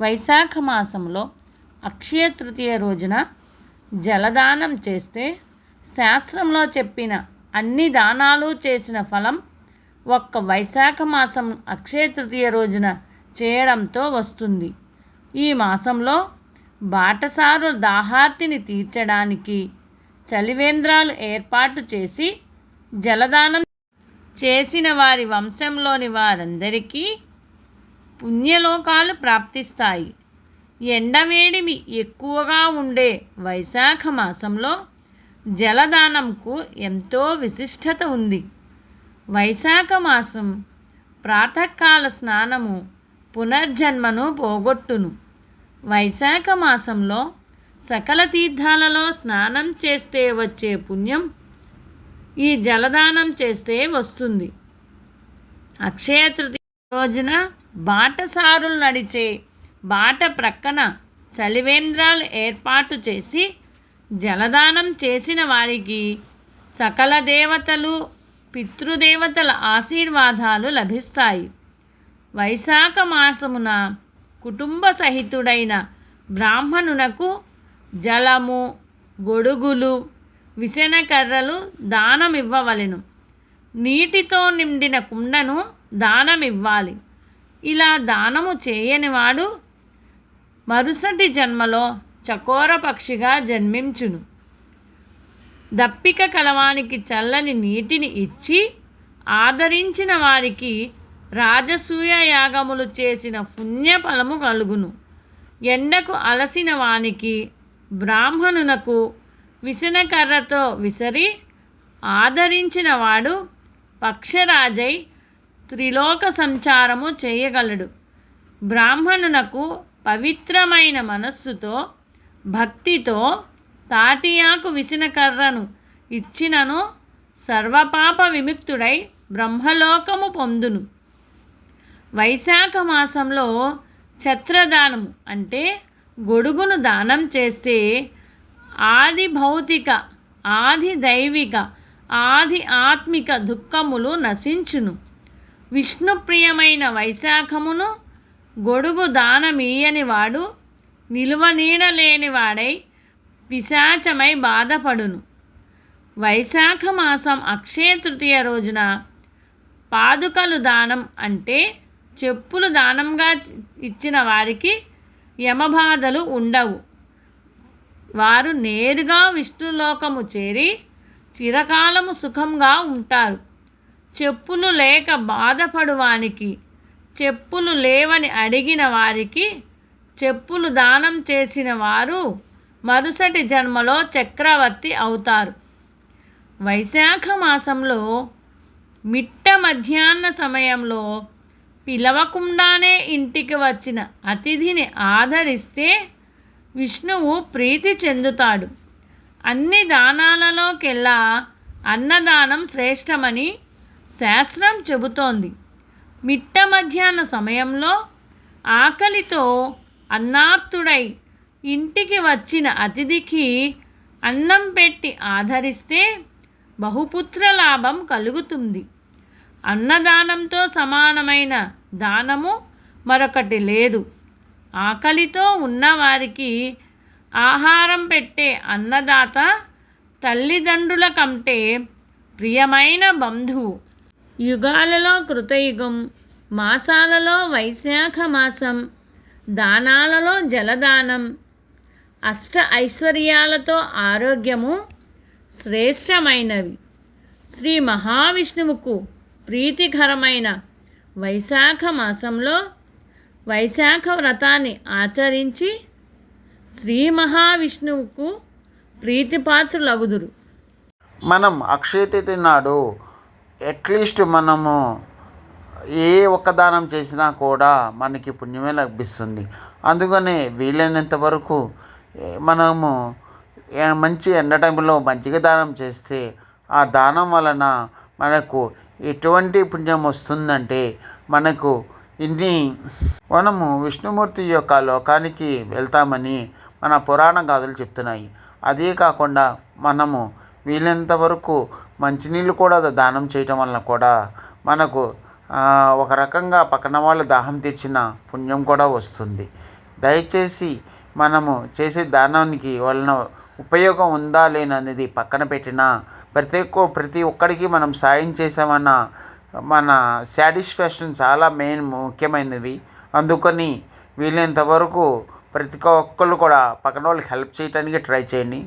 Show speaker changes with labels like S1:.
S1: వైశాఖ మాసంలో అక్షయ తృతీయ రోజున జలదానం చేస్తే శాస్త్రంలో చెప్పిన అన్ని దానాలు చేసిన ఫలం ఒక్క వైశాఖ మాసం అక్షయ తృతీయ రోజున చేయడంతో వస్తుంది. ఈ మాసంలో బాటసారుల దాహార్తిని తీర్చడానికి చలివేంద్రాలు ఏర్పాటు చేసి జలదానం చేసిన వారి వంశంలోని వారందరికీ పుణ్యలోకాలు ప్రాప్తిస్తాయి. ఎండవేడిమి ఎక్కువగా ఉండే వైశాఖ మాసంలో జలదానంకు ఎంతో విశిష్టత ఉంది. వైశాఖ మాసం ప్రాతకాల స్నానము పునర్జన్మను పోగొట్టును. వైశాఖ మాసంలో సకల తీర్థాలలో స్నానం చేస్తే వచ్చే పుణ్యం ఈ జలదానం చేస్తే వస్తుంది. అక్షయ తృతీయ రోజున బాటసారులు నడిచే బాట ప్రక్కన చలివేంద్రాలు ఏర్పాటు చేసి జలదానం చేసిన వారికి సకల దేవతలు పితృదేవతల ఆశీర్వాదాలు లభిస్తాయి. వైశాఖ మాసమున కుటుంబ సహితుడైన బ్రాహ్మణునకు జలము గొడుగులు విసనకర్రలు దానమివ్వవలెను. నీటితో నిండిన కుండను దానమివ్వాలి. ఇలా దానము చేయనివాడు మరుసటి జన్మలో చకోర పక్షిగా జన్మించును. దప్పిక కలవానికి చల్లని నీటిని ఇచ్చి ఆదరించిన వారికి రాజసూయ యాగములు చేసిన పుణ్యఫలము కలుగును. ఎండకు అలసిన వానికి బ్రాహ్మణునకు విసనకర్రతో విసరి ఆదరించిన వాడు పక్షరాజై త్రిలోక సంచారము చేయగలడు. బ్రాహ్మణునకు పవిత్రమైన మనస్సుతో భక్తితో తాటియాకు విసినకర్రను ఇచ్చినను సర్వపాప విముక్తుడై బ్రహ్మలోకము పొందును. వైశాఖ మాసంలో ఛత్రదానము అంటే గొడుగును దానం చేస్తే ఆది భౌతిక ఆది దైవిక ఆది ఆత్మిక దుఃఖములు నశించును. విష్ణుప్రియమైన వైశాఖమును గొడుగు దానమీయనివాడు వాడు నిలువ నీడలేని వాడై పిశాచమై బాధపడును. వైశాఖ మాసం అక్షయ తృతీయ రోజున పాదుకలు దానం అంటే చెప్పులు దానంగా ఇచ్చిన వారికి యమబాధలు ఉండవు. వారు నేరుగా విష్ణులోకము చేరి చిరకాలము సుఖంగా ఉంటారు. చెప్పులు లేక బాధపడువానికి చెప్పులు లేవని అడిగిన వారికి చెప్పులు దానం చేసిన వారు మరుసటి జన్మలో చక్రవర్తి అవుతారు. వైశాఖ మాసంలో మిట్ట మధ్యాహ్న సమయంలో పిలవకుండానే ఇంటికి వచ్చిన అతిథిని ఆదరిస్తే విష్ణువు ప్రీతి చెందుతాడు. అన్ని దానాలలోకెల్లా అన్నదానం శ్రేష్టమని శాస్త్రం చెబుతోంది. మిట్ట మధ్యాహ్న సమయంలో ఆకలితో అన్నార్తుడై ఇంటికి వచ్చిన అతిథికి అన్నం పెట్టి ఆదరిస్తే బహుపుత్ర లాభం కలుగుతుంది. అన్నదానంతో సమానమైన దానము మరొకటి లేదు. ఆకలితో ఉన్నవారికి ఆహారం పెట్టే అన్నదాత తల్లిదండ్రుల కంటే ప్రియమైన బంధువు. యుగాలలో కృతయుగం మాసాలలో వైశాఖ మాసం దానాలలో జలదానం అష్ట ఐశ్వర్యాలతో ఆరోగ్యము శ్రేష్టమైనవి. శ్రీ మహావిష్ణువుకు ప్రీతికరమైన వైశాఖ మాసంలో వైశాఖ వ్రతాన్ని ఆచరించి శ్రీ మహావిష్ణువుకు ప్రీతిపాత్రులగుదురు.
S2: మనం అక్షయ నాడు అట్లీస్ట్ మనము ఏ ఒక్క దానం చేసినా కూడా మనకి పుణ్యమే లభిస్తుంది. అందుకనే వీలైనంత వరకు మనము మంచి ఎండ టైంలో మంచిగా దానం చేస్తే ఆ దానం వలన మనకు ఎటువంటి పుణ్యం వస్తుందంటే మనకు ఇన్ని మనము విష్ణుమూర్తి యొక్క లోకానికి వెళ్తామని మన పురాణ గాథలు చెప్తున్నాయి. అదే కాకుండా మనము వీలైనంత వరకు మంచినీళ్ళు కూడా దానం చేయటం వలన కూడా మనకు ఒక రకంగా పక్కన వాళ్ళ దాహం తీర్చిన పుణ్యం కూడా వస్తుంది. దయచేసి మనము చేసే దానానికి వలన ఉపయోగం ఉందా లేననేది పక్కన పెట్టినా ప్రతి ఒక్క ప్రతి ఒక్కడికి మనం సాయం చేసామన్న మన సాటిస్ఫాక్షన్ చాలా మెయిన్ ముఖ్యమైనది. అందుకని వీలైనంత వరకు ప్రతి ఒక్కళ్ళు కూడా పక్కన వాళ్ళకి హెల్ప్ చేయడానికి ట్రై చేయండి.